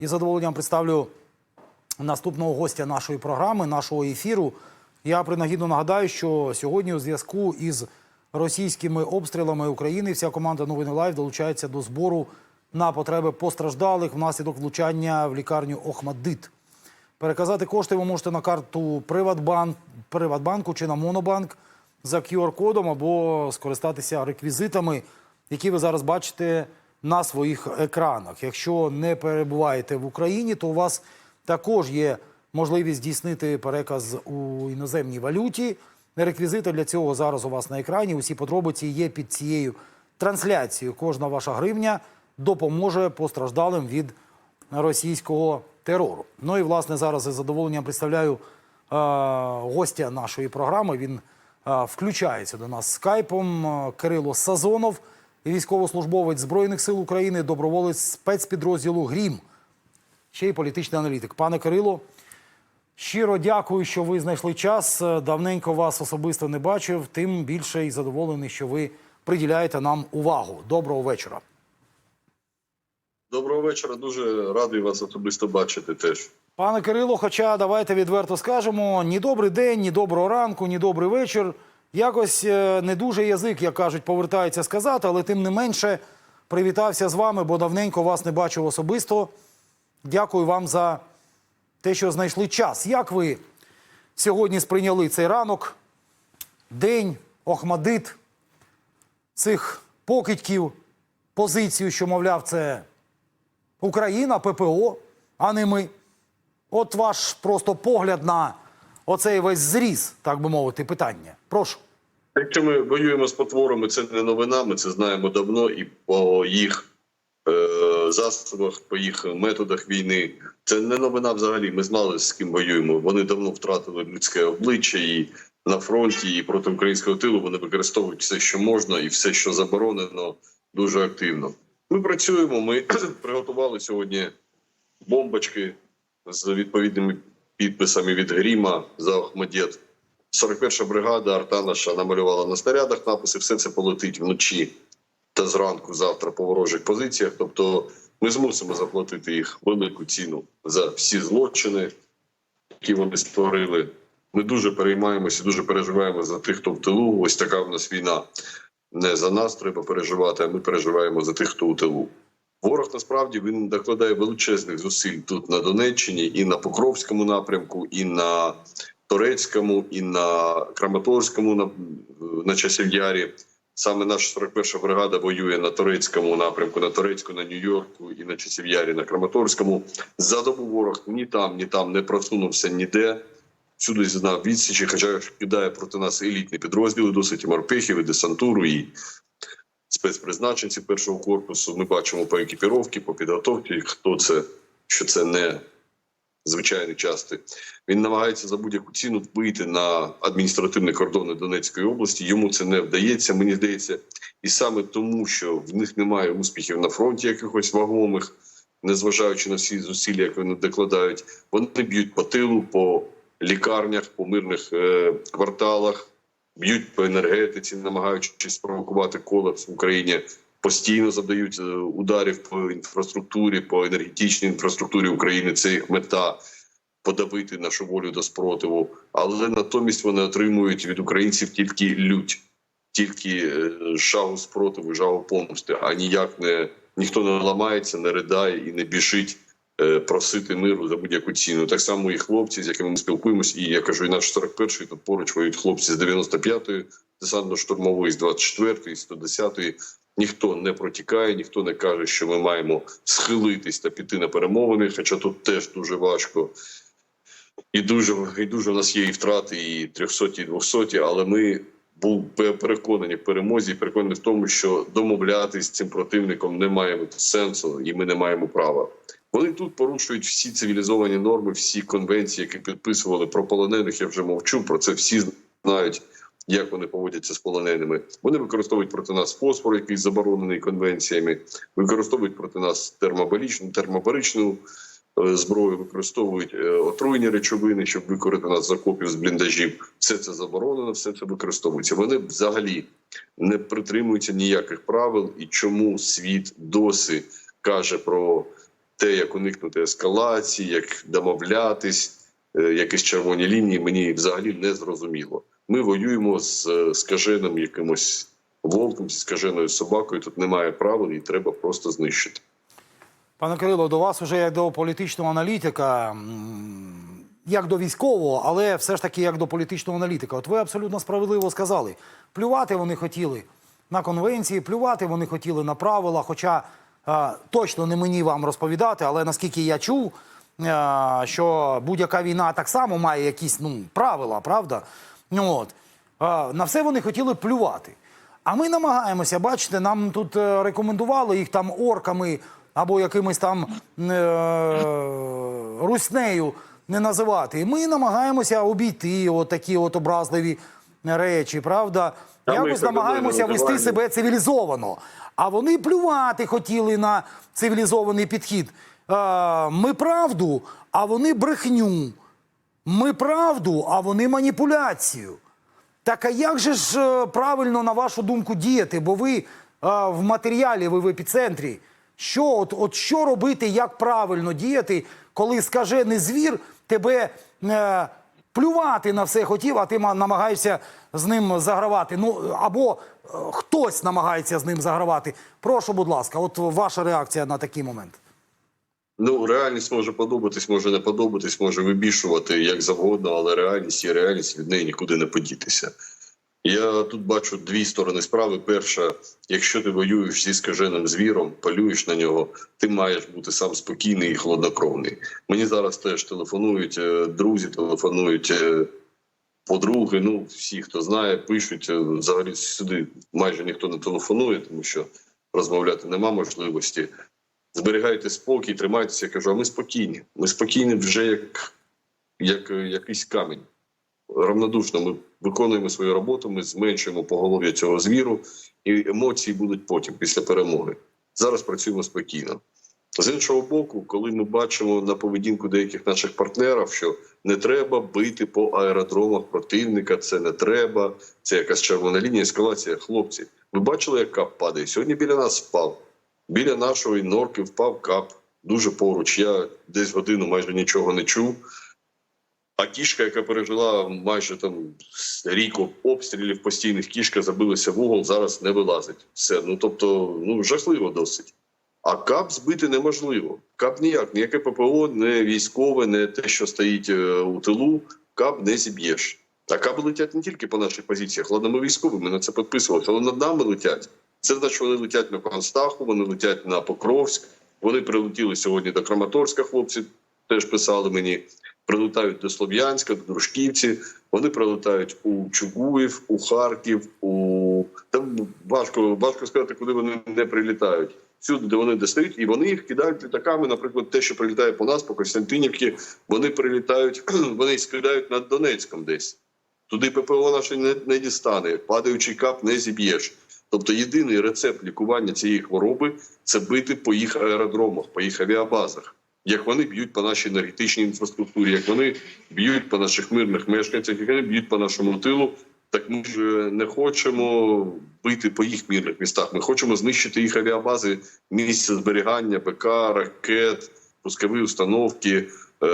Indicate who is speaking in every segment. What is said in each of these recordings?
Speaker 1: І задоволенням представлю наступного гостя нашої програми, нашого ефіру. Я принагідно нагадаю, що сьогодні у зв'язку із російськими обстрілами України вся команда Новини Лайв долучається до збору на потреби постраждалих внаслідок влучання в лікарню Охмаддит. Переказати кошти ви можете на карту Приватбанк, Приватбанку чи на Монобанк за QR-кодом або скористатися реквізитами, які ви зараз бачите на своїх екранах. Якщо не перебуваєте в Україні, то у вас також є можливість здійснити переказ у іноземній валюті. Реквізити для цього зараз у вас на екрані. Усі подробиці є під цією трансляцією. Кожна ваша гривня допоможе постраждалим від російського терору. Ну і власне зараз із задоволенням представляю е, гостя нашої програми. Він е, включається до нас скайпом. Е, Кирило Сазонов, військовослужбовець Збройних сил України, доброволець спецпідрозділу Грім, ще й політичний аналітик. Пане Кирило, щиро дякую, що ви знайшли час. Давненько вас особисто не бачив. Тим більше і задоволений, що ви приділяєте нам увагу. Доброго вечора.
Speaker 2: Доброго вечора. Дуже радий вас особисто бачити теж.
Speaker 1: Пане Кирило, хоча давайте відверто скажемо: ні добрий день, ні доброго ранку, ні добрий вечір. Якось е, не дуже язик, як кажуть, повертається сказати, але тим не менше привітався з вами, бо давненько вас не бачив особисто. Дякую вам за те, що знайшли час. Як ви сьогодні сприйняли цей ранок, день, Охмадит, цих покидьків, позицію, що, мовляв, це Україна, ППО, а не ми. От ваш просто погляд на оцей весь зріз, так би мовити, питання. Прошу.
Speaker 2: Якщо ми воюємо з потворами, це не новина. Ми це знаємо давно, і по їх е, засобах, по їх методах війни. Це не новина взагалі. Ми знали, з ким воюємо. Вони давно втратили людське обличчя і на фронті, і проти українського тилу вони використовують все, що можна, і все, що заборонено, дуже активно. Ми працюємо. Ми приготували сьогодні бомбочки з відповідними підписами від Гріма за Охмадєт. 41 бригада арта наша намалювала на снарядах написи. Все це полетить вночі та зранку завтра по ворожих позиціях. Тобто ми змусимо заплатити їх велику ціну за всі злочини, які вони створили. Ми дуже переймаємося, дуже переживаємо за тих, хто в тилу. Ось така в нас війна. Не за нас треба переживати, а ми переживаємо за тих, хто у тилу. Ворог насправді він докладає величезних зусиль тут на Донеччині і на Покровському напрямку, і на Торецькому, і на Краматорському на, на часів Ярі. Саме наша 41-ша бригада воює на Торецькому напрямку, на Торецьку, на Нью-Йорку і на часів Ярі на Краматорському. За добу ворог ні там, ні там не просунувся ніде. Всюди знав відсічі, хоча кидає проти нас елітні підрозділи, досить і морпехів, і десантуру, і спецпризначенці першого корпусу. Ми бачимо по екіпіровці, по підготовці, хто це, що це не звичайні части. Він намагається за будь-яку ціну вийти на адміністративні кордони Донецької області. Йому це не вдається. Мені здається, і саме тому, що в них немає успіхів на фронті, якихось вагомих, незважаючи на всі зусилля, які вони докладають, вони б'ють по тилу, по лікарнях, по мирних е, кварталах, б'ють по енергетиці, намагаючись спровокувати колапс в Україні. Постійно завдають е, ударів по інфраструктурі, по енергетичній інфраструктурі України. Це їх мета подавити нашу волю до спротиву. Але натомість вони отримують від українців тільки лють, тільки е, жагу спротиву, жагу помсти. А ніяк не ніхто не ламається, не ридає і не біжить е, просити миру за будь-яку ціну. Так само і хлопці, з якими ми спілкуємось, і я кажу, і наш 41-й, тут поруч воюють хлопці з 95-ї, десантно-штурмової, з 24-ї, з 110-ї. Ніхто не протікає, ніхто не каже, що ми маємо схилитись та піти на перемовини, хоча тут теж дуже важко. І дуже і дуже в нас є і втрати, і 300, і 200, але ми був переконані в перемозі, переконані в тому, що домовлятися з цим противником не має сенсу, і ми не маємо права. Вони тут порушують всі цивілізовані норми, всі конвенції, які підписували про полонених. Я вже мовчу про це. Всі знають, як вони поводяться з полоненими. Вони використовують проти нас фосфор, який заборонений конвенціями, використовують проти нас термобаричну, термобаричну зброю, використовують е, отруйні речовини, щоб викорити нас з окопів з бліндажів. Все це заборонено, все це використовується. Вони взагалі не притримуються ніяких правил, і чому світ досі каже про те, як уникнути ескалації, як домовлятись, е, якісь червоні лінії, мені взагалі не зрозуміло. Ми воюємо з е, скаженим якимось вовком, з скаженою собакою. Тут немає правил, і треба просто знищити.
Speaker 1: Пане Кирило, до вас уже як до політичного аналітика, як до військового, але все ж таки як до політичного аналітика. От ви абсолютно справедливо сказали, плювати вони хотіли на конвенції, плювати вони хотіли на правила. Хоча е, точно не мені вам розповідати, але наскільки я чув, е, що будь-яка війна так само має якісь ну, правила, правда? От. На все вони хотіли плювати. А ми намагаємося, бачите, нам тут е, рекомендували їх там орками або якимись там е, руснею не називати. І ми намагаємося обійти от такі от образливі речі, правда?
Speaker 2: Та ми
Speaker 1: Якось намагаємося вести себе цивілізовано. А вони плювати хотіли на цивілізований підхід. Ми правду, а вони брехню. Ми правду, а вони маніпуляцію. Так а як же ж е, правильно, на вашу думку, діяти? Бо ви е, в матеріалі, ви в епіцентрі. Що, от, от що робити, як правильно діяти, коли скажений звір тебе е, плювати на все хотів, а ти намагаєшся з ним загравати? Ну або е, хтось намагається з ним загравати. Прошу, будь ласка, от ваша реакція на такий момент.
Speaker 2: Ну, реальність може подобатись, може не подобатись, може вибішувати як завгодно, але реальність є реальність, від неї нікуди не подітися. Я тут бачу дві сторони справи. Перша, якщо ти воюєш зі скаженим звіром, полюєш на нього, ти маєш бути сам спокійний і хладнокровний. Мені зараз теж телефонують, е, друзі телефонують, е, подруги. Ну, всі, хто знає, пишуть. Е, Взагалі сюди майже ніхто не телефонує, тому що розмовляти нема можливості зберігайте спокій, тримайтеся. Я кажу, а ми спокійні. Ми спокійні вже як, як якийсь камінь. Равнодушно ми виконуємо свою роботу, ми зменшуємо поголов'я цього звіру, і емоції будуть потім, після перемоги. Зараз працюємо спокійно. З іншого боку, коли ми бачимо на поведінку деяких наших партнерів, що не треба бити по аеродромах противника, це не треба, це якась червона лінія, ескалація. Хлопці, ви бачили, як кап падає? Сьогодні біля нас впав. Біля нашої норки впав кап дуже поруч. Я десь годину майже нічого не чув. А кішка, яка пережила майже там рік обстрілів постійних, кішка забилася в угол, зараз не вилазить. Все. Ну тобто, ну жахливо досить. А кап збити неможливо. Кап ніяк, ніяке ППО, не військове, не те, що стоїть е, у тилу, кап не зіб'єш. А каби летять не тільки по наших позиціях, ладно, ми військові, ми на це підписувалися, але над нами летять. Це значить, вони летять на Констаху, вони летять на Покровськ. Вони прилетіли сьогодні до Краматорська. Хлопці теж писали мені. Прилетають до Слов'янська, до Дружківці. Вони прилетають у Чугуїв, у Харків, у там важко важко сказати, куди вони не прилітають. Всюди, де вони достають, і вони їх кидають літаками. Наприклад, те, що прилітає по нас, по Костянтинівці, вони прилітають, вони скидають над Донецьком десь. Туди ППО наше не, не дістане. Падаючий кап не зіб'єш. Тобто єдиний рецепт лікування цієї хвороби це бити по їх аеродромах, по їх авіабазах. Як вони б'ють по нашій енергетичній інфраструктурі, як вони б'ють по наших мирних мешканцях, як вони б'ють по нашому тилу, так ми ж не хочемо бити по їх мирних містах. Ми хочемо знищити їх авіабази, місця зберігання, БК, ракет, пускові установки, е,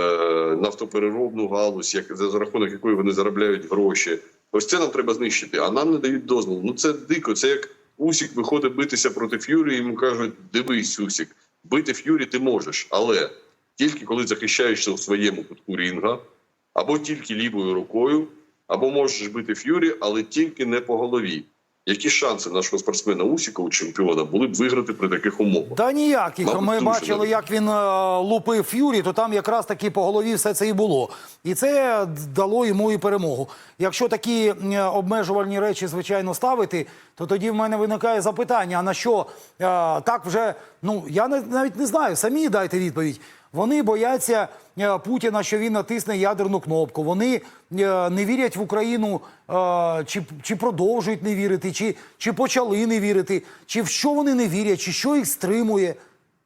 Speaker 2: нафтопереробну галузь, як за рахунок якої вони заробляють гроші. Ось це нам треба знищити, а нам не дають дозволу. Ну це дико. Це як Усік виходить битися проти Ф'юрі, йому кажуть: дивись, Усік, бити Ф'юрі ти можеш, але тільки коли захищаєшся у своєму кутку рінга, або тільки лівою рукою, або можеш бити Ф'юрі, але тільки не по голові. Які шанси нашого спортсмена Усіка у чемпіона були б виграти при таких умовах?
Speaker 1: Та ніяких.
Speaker 2: Мабуть,
Speaker 1: Ми
Speaker 2: дуже
Speaker 1: бачили,
Speaker 2: добре.
Speaker 1: як він е, лупив Ф'юрі, то там якраз таки по голові все це і було. І це дало йому і перемогу. Якщо такі е, обмежувальні речі, звичайно, ставити, то тоді в мене виникає запитання: а на що е, так вже, ну я навіть не знаю, самі дайте відповідь. Вони бояться е, Путіна, що він натисне ядерну кнопку. Вони е, не вірять в Україну, е, чи, чи продовжують не вірити, чи, чи почали не вірити, чи в що вони не вірять, чи що їх стримує.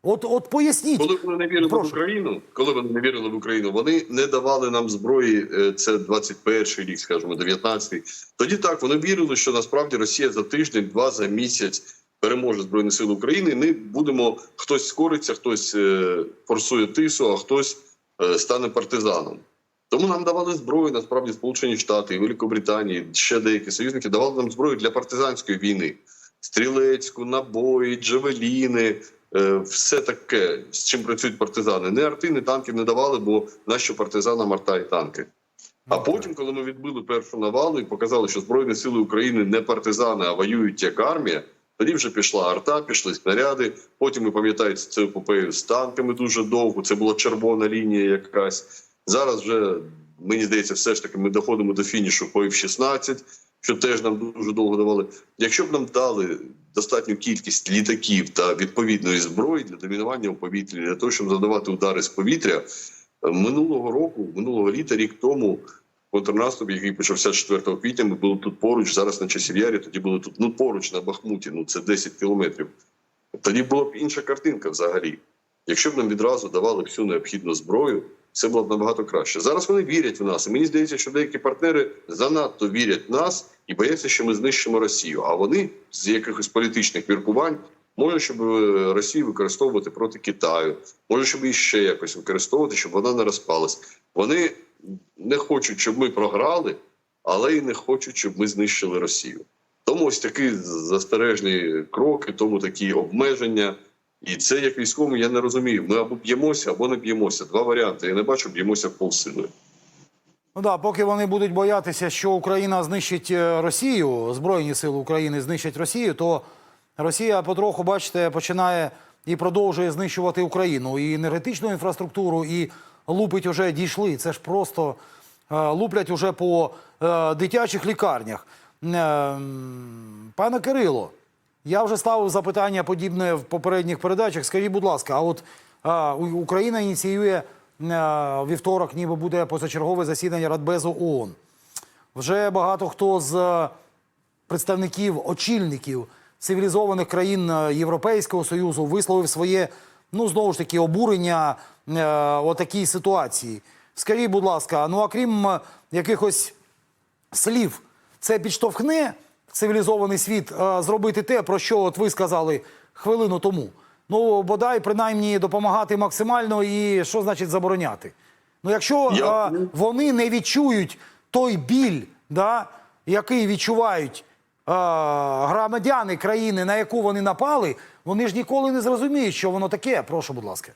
Speaker 1: От, от поясніть.
Speaker 2: Коли вони не вірили
Speaker 1: Прошу.
Speaker 2: в Україну, коли вони не вірили в Україну, вони не давали нам зброї. Це 21-й рік, скажімо, 19-й. Тоді так вони вірили, що насправді Росія за тиждень, два за місяць переможе Збройні Сили України, ми будемо хтось скориться, хтось е, форсує тису, а хтось е, стане партизаном. Тому нам давали зброю, насправді Сполучені Штати, і Великобританії, ще деякі союзники давали нам зброю для партизанської війни: стрілецьку, набої, джавеліни, е, все таке, з чим працюють партизани. Не арти, не танки не давали, бо нащо партизанам арта і танки. А
Speaker 1: Ну,
Speaker 2: потім, коли ми відбили першу навалу і показали, що Збройні сили України не партизани, а воюють як армія, тоді вже пішла арта, пішли снаряди. Потім ви пам'ятаєте цю епопею з танками дуже довго. Це була червона лінія якась. Зараз вже мені здається, все ж таки ми доходимо до фінішу по F-16, що теж нам дуже довго давали. Якщо б нам дали достатню кількість літаків та відповідної зброї для домінування у повітрі, для того, щоб задавати удари з повітря, минулого року, минулого літа, рік тому, контрнаступ, який почався 4 квітня, ми були тут поруч, зараз на часів ярі, тоді були тут ну поруч на Бахмуті, ну це 10 кілометрів. Тоді була б інша картинка взагалі. Якщо б нам відразу давали всю необхідну зброю, все було б набагато краще. Зараз вони вірять в нас, і мені здається, що деякі партнери занадто вірять в нас і бояться, що ми знищимо Росію. А вони з якихось політичних міркувань може, щоб е, Росію використовувати проти Китаю, може, щоб її ще якось використовувати, щоб вона не розпалась. Вони не хочуть, щоб ми програли, але й не хочуть, щоб ми знищили Росію. Тому ось такі застережні кроки, тому такі обмеження. І це як військовому я не розумію. Ми або б'ємося, або не б'ємося. Два варіанти. Я не бачу, б'ємося повсилою.
Speaker 1: Ну да, поки вони будуть боятися, що Україна знищить е, Росію, Збройні сили України знищать Росію, то Росія потроху, бачите, починає і продовжує знищувати Україну. І енергетичну інфраструктуру, і лупить уже дійшли. Це ж просто е, луплять уже по е, дитячих лікарнях. Е, пане Кирило, я вже ставив запитання подібне в попередніх передачах. Скажіть, будь ласка, а от а, Україна ініціює вівторок, ніби буде позачергове засідання Радбезу ООН. Вже багато хто з е, представників, очільників цивілізованих країн е, Європейського Союзу висловив своє, ну знову ж таки, обурення е, о такій ситуації. Скажіть, будь ласка, ну а крім е, якихось слів, це підштовхне цивілізований світ е, зробити те, про що от ви сказали хвилину тому. Ну, бодай, принаймні, допомагати максимально і що значить забороняти? Ну, якщо е, вони не відчують той біль, да, який відчувають е, громадяни країни, на яку вони напали, вони ж ніколи не зрозуміють, що воно таке. Прошу, будь ласка.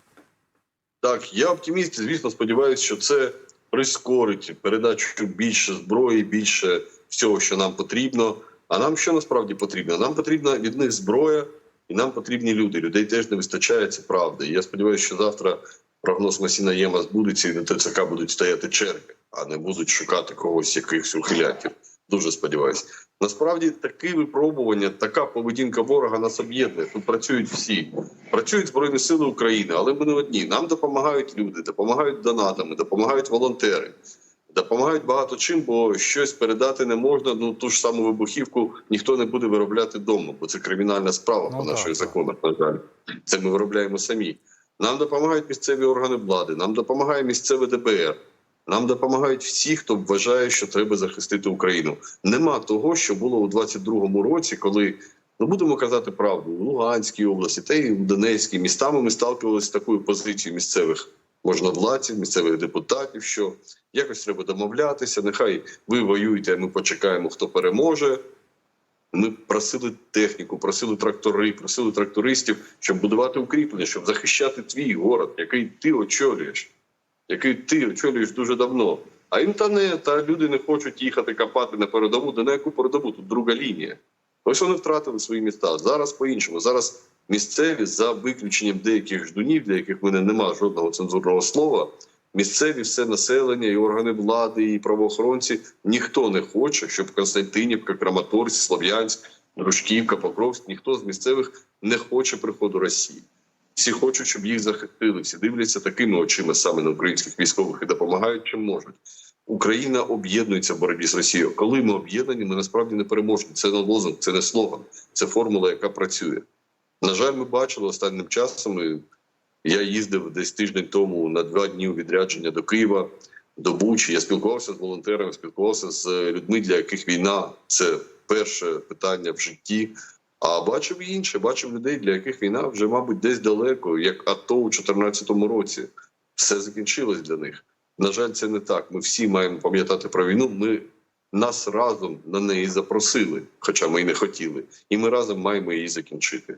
Speaker 2: Так, я оптиміст, звісно, сподіваюся, що це прискорить передачу більше зброї, більше всього, що нам потрібно. А нам що насправді потрібно? Нам потрібна від них зброя, і нам потрібні люди. Людей теж не вистачає, це правда. І я сподіваюся, що завтра прогноз Масіна Єма збудеться, і на ТЦК будуть стояти черги, а не будуть шукати когось якихось ухилянтів. Дуже сподіваюся. Насправді такі випробування, така поведінка ворога нас об'єднує. Тут працюють всі. Працюють Збройні Сили України, але ми не одні. Нам допомагають люди, допомагають донатами, допомагають волонтери, допомагають багато чим, бо щось передати не можна. Ну ту ж саму вибухівку ніхто не буде виробляти вдома, бо це кримінальна справа
Speaker 1: Ну,
Speaker 2: по наших законах. На жаль, це ми виробляємо самі. Нам допомагають місцеві органи влади, нам допомагає місцеве ДБР. Нам допомагають всі, хто вважає, що треба захистити Україну. Нема того, що було у 22-му році, коли ну будемо казати правду, у Луганській області та й у Донецькій містами ми сталкивалися з такою позицією місцевих можновладців, місцевих депутатів, що якось треба домовлятися. Нехай ви воюєте, а ми почекаємо, хто переможе. Ми просили техніку, просили трактори, просили трактористів, щоб будувати укріплення, щоб захищати твій город, який ти очолюєш, який ти очолюєш дуже давно. А їм та люди не хочуть їхати копати на передову. Де на яку передову? Тут друга лінія. Ось вони втратили свої міста. Зараз по-іншому. Зараз місцеві, за виключенням деяких ждунів, для яких в мене немає жодного цензурного слова. Місцеві все населення, і органи влади, і правоохоронці ніхто не хоче, щоб Константинівка, Краматорськ, Слов'янськ, Дружківка, Покровськ, ніхто з місцевих не хоче приходу Росії. Всі хочуть, щоб їх захистили. Всі дивляться такими очима саме на українських військових і допомагають чим можуть. Україна об'єднується в боротьбі з Росією. Коли ми об'єднані, ми насправді не переможні. Це не лозунг, це не слоган, це формула, яка працює. На жаль, ми бачили останнім часом. Я їздив десь тиждень тому на два дні відрядження до Києва, до Бучі. Я спілкувався з волонтерами, спілкувався з людьми, для яких війна це перше питання в житті. А бачив інше, бачив людей, для яких війна вже, мабуть, десь далеко, як АТО у 2014 році. Все закінчилось для них. На жаль, це не так. Ми всі маємо пам'ятати про війну. Ми нас разом на неї запросили, хоча ми й не хотіли, і ми разом маємо її закінчити.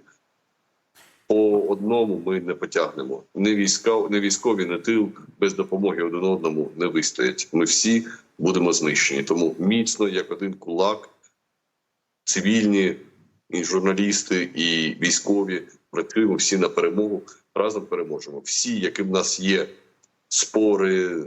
Speaker 2: По одному ми не потягнемо. Не війська, не військові, не тил без допомоги один одному не вистоять. Ми всі будемо знищені. Тому міцно, як один кулак, цивільні, і журналісти, і військові працюємо всі на перемогу. Разом переможемо. Всі, які в нас є спори,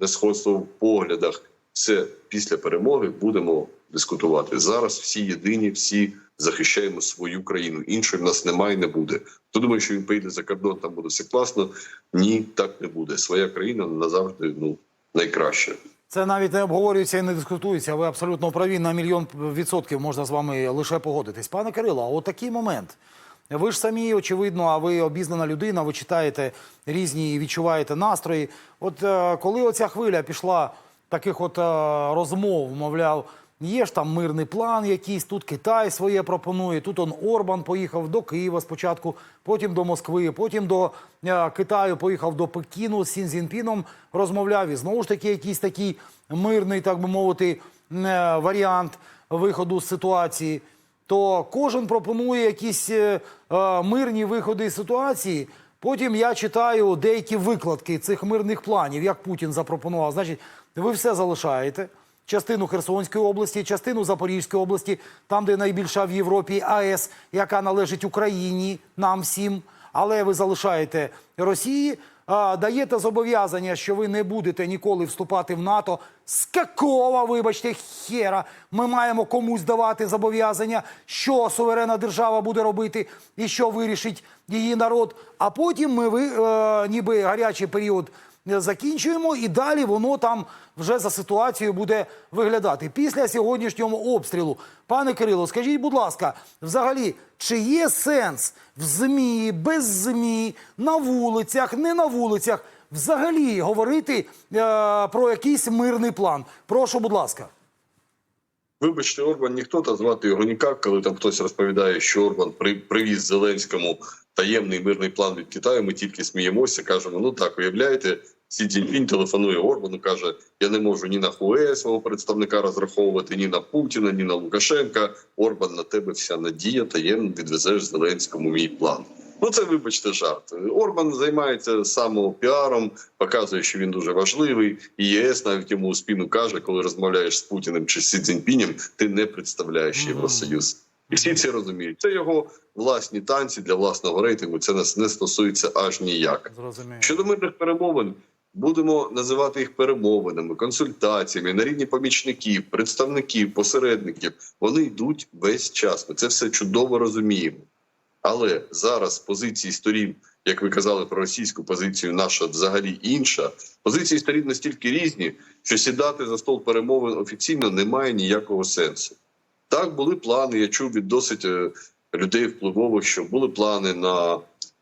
Speaker 2: несходство в поглядах, це після перемоги будемо дискутувати. Зараз всі єдині, всі захищаємо свою країну. Іншої в нас немає, і не буде. Хто думає, що він поїде за кордон, там буде все класно? Ні, так не буде. Своя країна назавжди ну найкраща.
Speaker 1: Це навіть не обговорюється і не дискутується. Ви абсолютно праві на мільйон відсотків можна з вами лише погодитись. Пане Кирило, а от такий момент. Ви ж самі, очевидно, а ви обізнана людина, ви читаєте різні і відчуваєте настрої. От е, коли оця хвиля пішла таких от е, розмов, мовляв, є ж там мирний план якийсь, тут Китай своє пропонує, тут он Орбан поїхав до Києва спочатку, потім до Москви, потім до е, Китаю поїхав до Пекіну з Сін Цзіньпіном розмовляв. І знову ж таки якийсь такий мирний, так би мовити, е, варіант виходу з ситуації то кожен пропонує якісь е, е, мирні виходи з ситуації. Потім я читаю деякі викладки цих мирних планів, як Путін запропонував. Значить, ви все залишаєте. Частину Херсонської області, частину Запорізької області, там, де найбільша в Європі АЕС, яка належить Україні, нам всім. Але ви залишаєте Росії, даєте зобов'язання, що ви не будете ніколи вступати в НАТО. З какого, вибачте, хера ми маємо комусь давати зобов'язання, що суверенна держава буде робити і що вирішить її народ. А потім ми ви, е, ніби гарячий період закінчуємо, і далі воно там вже за ситуацією буде виглядати. Після сьогоднішнього обстрілу, пане Кирило, скажіть, будь ласка, взагалі, чи є сенс в ЗМІ, без ЗМІ, на вулицях, не на вулицях, взагалі говорити е, про якийсь мирний план? Прошу, будь ласка.
Speaker 2: Вибачте, Орбан ніхто та звати його ніяк, коли там хтось розповідає, що Орбан при, привіз Зеленському таємний мирний план від Китаю. Ми тільки сміємося, кажемо: ну так, уявляєте, Сі Цзіньпінь телефонує Орбану, каже: Я не можу ні на Хуе свого представника розраховувати, ні на Путіна, ні на Лукашенка. Орбан на тебе вся надія таємно відвезеш Зеленському мій план. Ну це вибачте жарт. Орбан займається самопіаром, показує, що він дуже важливий. І ЄС навіть йому у спіну каже, коли розмовляєш з Путіним чи Сі Цзіньпінем, ти не представляєш Євросоюз. І всі це розуміють. Це його власні танці для власного рейтингу. Це нас не стосується аж ніяк.
Speaker 1: Зрозумію.
Speaker 2: Щодо мирних перемовин, будемо називати їх перемовинами, консультаціями на рівні помічників, представників, посередників. Вони йдуть весь час. Ми це все чудово розуміємо. Але зараз позиції сторін, як ви казали про російську позицію, наша взагалі інша. Позиції сторін настільки різні, що сідати за стол перемовин офіційно немає ніякого сенсу. Так були плани. Я чув від досить е, людей впливових, що були плани на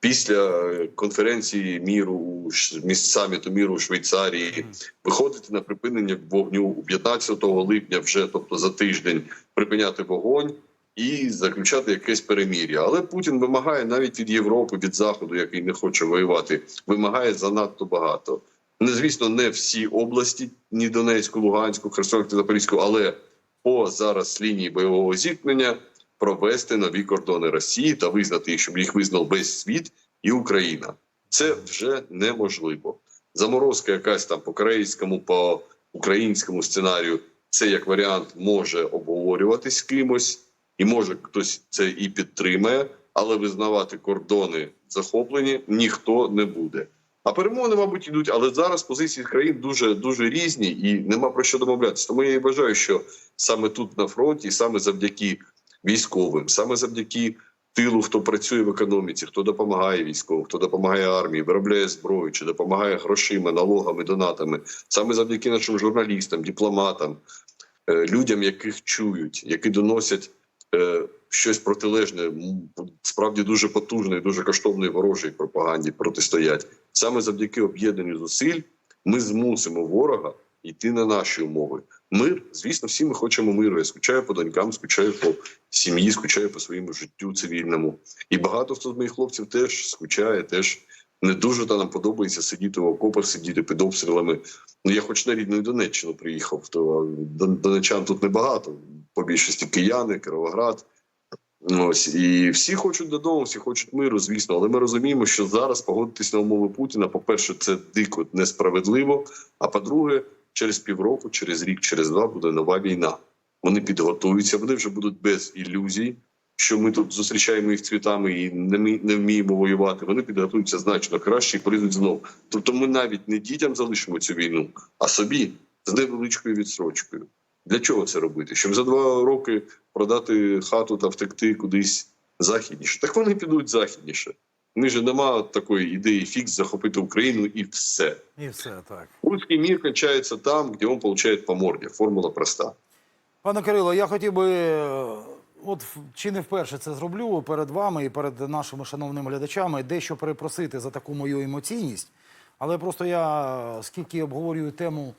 Speaker 2: після конференції міру саміту міру у Швейцарії виходити на припинення вогню у 15 липня, вже тобто за тиждень, припиняти вогонь і заключати якесь перемір'я. Але Путін вимагає навіть від Європи, від Заходу, який не хоче воювати, вимагає занадто багато. Не звісно, не всі області, ні Донецьку, Луганську, Херсонську, Запорізьку, але по зараз лінії бойового зіткнення провести нові кордони Росії та визнати щоб їх визнав весь світ і Україна. Це вже неможливо. Заморозка, якась там по корейському, по українському сценарію, це як варіант може обговорюватись кимось, і може хтось це і підтримає, але визнавати кордони захоплені ніхто не буде. А перемовини, мабуть, йдуть, але зараз позиції країн дуже дуже різні і нема про що домовлятися. Тому я і вважаю, що саме тут на фронті, саме завдяки військовим, саме завдяки тилу, хто працює в економіці, хто допомагає військовим, хто допомагає армії, виробляє зброю чи допомагає грошима, налогами, донатами, саме завдяки нашим журналістам, дипломатам, е, людям, яких чують, які доносять е, щось протилежне, справді дуже потужної, дуже коштовної ворожій пропаганді протистоять. Саме завдяки об'єднанню зусиль ми змусимо ворога йти на наші умови. Мир, звісно, всі ми хочемо миру. Я скучаю по донькам, скучаю по сім'ї, скучаю по своєму життю цивільному. І багато хто з моїх хлопців теж скучає, теж не дуже та нам подобається сидіти в окопах, сидіти під обстрілами. Ну я хоч на рідну Донеччину приїхав, то дон- донечан тут небагато. По більшості кияни, Кировоград. Ось і всі хочуть додому, всі хочуть миру, звісно. Але ми розуміємо, що зараз погодитись на умови Путіна. По-перше, це дико несправедливо. А по-друге, через півроку, через рік, через два буде нова війна. Вони підготуються, вони вже будуть без ілюзій, що ми тут зустрічаємо їх цвітами і не, не вміємо воювати. Вони підготуються значно краще і полізуть знов. Тобто, ми навіть не дітям залишимо цю війну, а собі з невеличкою відсрочкою. Для чого це робити? Щоб за два роки продати хату та втекти кудись західніше. Так вони підуть західніше. Ми ж нема такої ідеї фікс захопити Україну і все.
Speaker 1: І все так.
Speaker 2: Русский мир кончается там, где он получает по морде. Формула проста.
Speaker 1: Пане Кирило, я хотів би, е, от чи не вперше це зроблю перед вами і перед нашими шановними глядачами, дещо перепросити за таку мою емоційність. Але просто я е, скільки обговорюю тему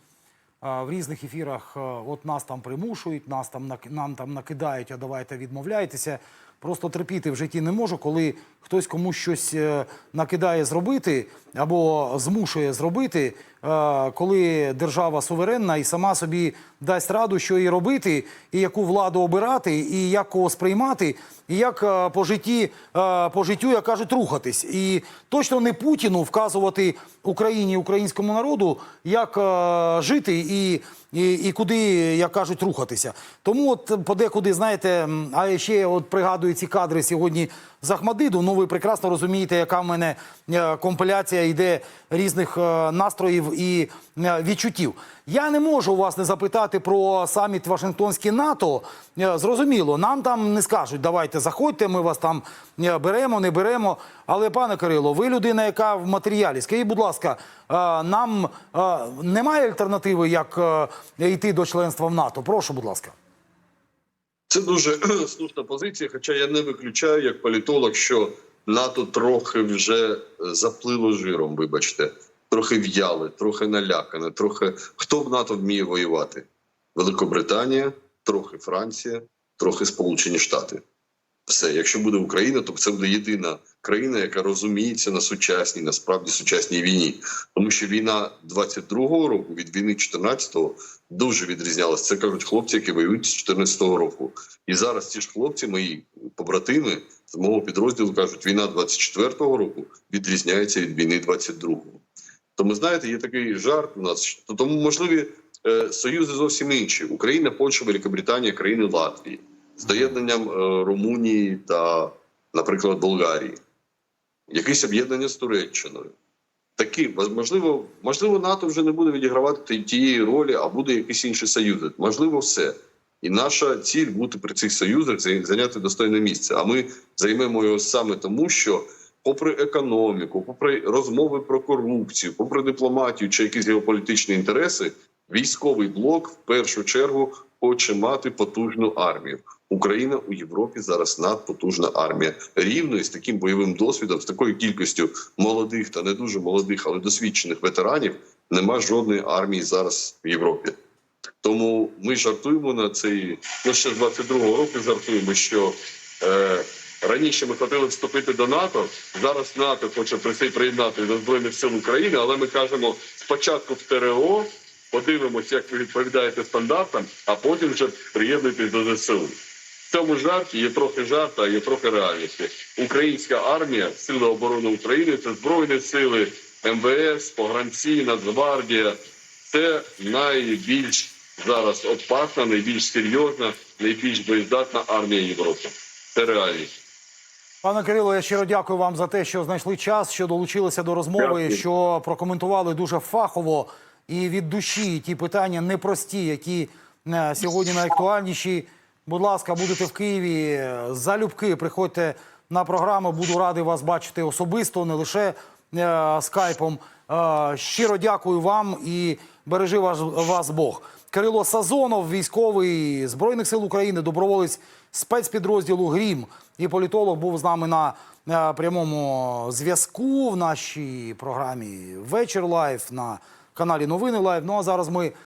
Speaker 1: а, в різних ефірах, е, от нас там примушують, нас там нам там накидають, а давайте відмовляйтеся. Просто терпіти в житті не можу, коли хтось комусь щось е, накидає зробити або змушує зробити, е, коли держава суверенна і сама собі дасть раду, що і робити, і яку владу обирати, і як кого сприймати, і як е, по житті, е, по життю, як кажуть, рухатись. І точно не Путіну вказувати Україні, українському народу, як е, жити і, і, і куди, як кажуть, рухатися. Тому от подекуди, знаєте, а ще от пригадую ці кадри сьогодні з Ахмадиду. Ну, ви прекрасно розумієте, яка в мене компиляція йде різних настроїв і відчуттів. Я не можу вас не запитати про саміт Вашингтонський НАТО. Е, Зрозуміло, нам там не скажуть, давайте заходьте, ми вас там е, беремо, не беремо. Але, пане Кирило, ви людина, яка в матеріалі. Скажіть, будь ласка, е, нам немає альтернативи, як йти до членства в НАТО? Прошу, будь ласка.
Speaker 2: Це дуже слушна позиція. Хоча я не виключаю як політолог, що НАТО трохи вже заплило жиром, вибачте, трохи в'яле, трохи налякане, трохи хто в НАТО вміє воювати? Великобританія, трохи Франція, трохи Сполучені Штати. Все, якщо буде Україна, то це буде єдина країна, яка розуміється на сучасній, насправді сучасній війні. Тому що війна 22-го року від війни 14-го дуже відрізнялася. Це кажуть хлопці, які воюють з 14-го року. І зараз ці ж хлопці, мої побратими з мого підрозділу, кажуть, війна 24-го року відрізняється від війни 22-го. Тому знаєте, є такий жарт у нас. Тому можливі союзи зовсім інші: Україна, Польща, Великобританія, країни Латвії з доєднанням е, Румунії та, наприклад, Болгарії, якесь об'єднання з Туреччиною. Такі, можливо, можливо, НАТО вже не буде відігравати тієї ролі, а буде якийсь інший союз. Можливо, все. І наша ціль бути при цих союзах зайняти достойне місце. А ми займемо його саме тому, що, попри економіку, попри розмови про корупцію, попри дипломатію чи якісь геополітичні інтереси, військовий блок в першу чергу хоче мати потужну армію. Україна у Європі зараз надпотужна армія. Рівно і з таким бойовим досвідом, з такою кількістю молодих та не дуже молодих, але досвідчених ветеранів, нема жодної армії зараз в Європі. Тому ми жартуємо на цей ну ще з 22-го року. Жартуємо, що е, раніше ми хотіли вступити до НАТО. Зараз НАТО хоче присі- приєднати до збройних сил України, але ми кажемо спочатку в ТРО, подивимося, як ви відповідаєте стандартам, а потім вже приєднуйтесь до ЗСУ. В цьому жарті є трохи жарту, а є трохи реальності. Українська армія, сили оборони України це збройні сили МВС, погранці, Нацгвардія. Це найбільш зараз опасна, найбільш серйозна, найбільш боєздатна армія Європи. Це реальність.
Speaker 1: Пане Кирило, я щиро дякую вам за те, що знайшли час, що долучилися до розмови,
Speaker 2: Дякую.
Speaker 1: що прокоментували дуже фахово і від душі ті питання непрості, які е, сьогодні найактуальніші. Будь ласка, будете в Києві. Залюбки приходьте на програму. Буду радий вас бачити особисто, не лише е, скайпом. Е, щиро дякую вам і бережи вас, вас Бог. Кирило Сазонов, військовий Збройних сил України, доброволець спецпідрозділу Грім і політолог був з нами на прямому зв'язку в нашій програмі Вечір Лайв на каналі Новини Лайв. Ну а зараз ми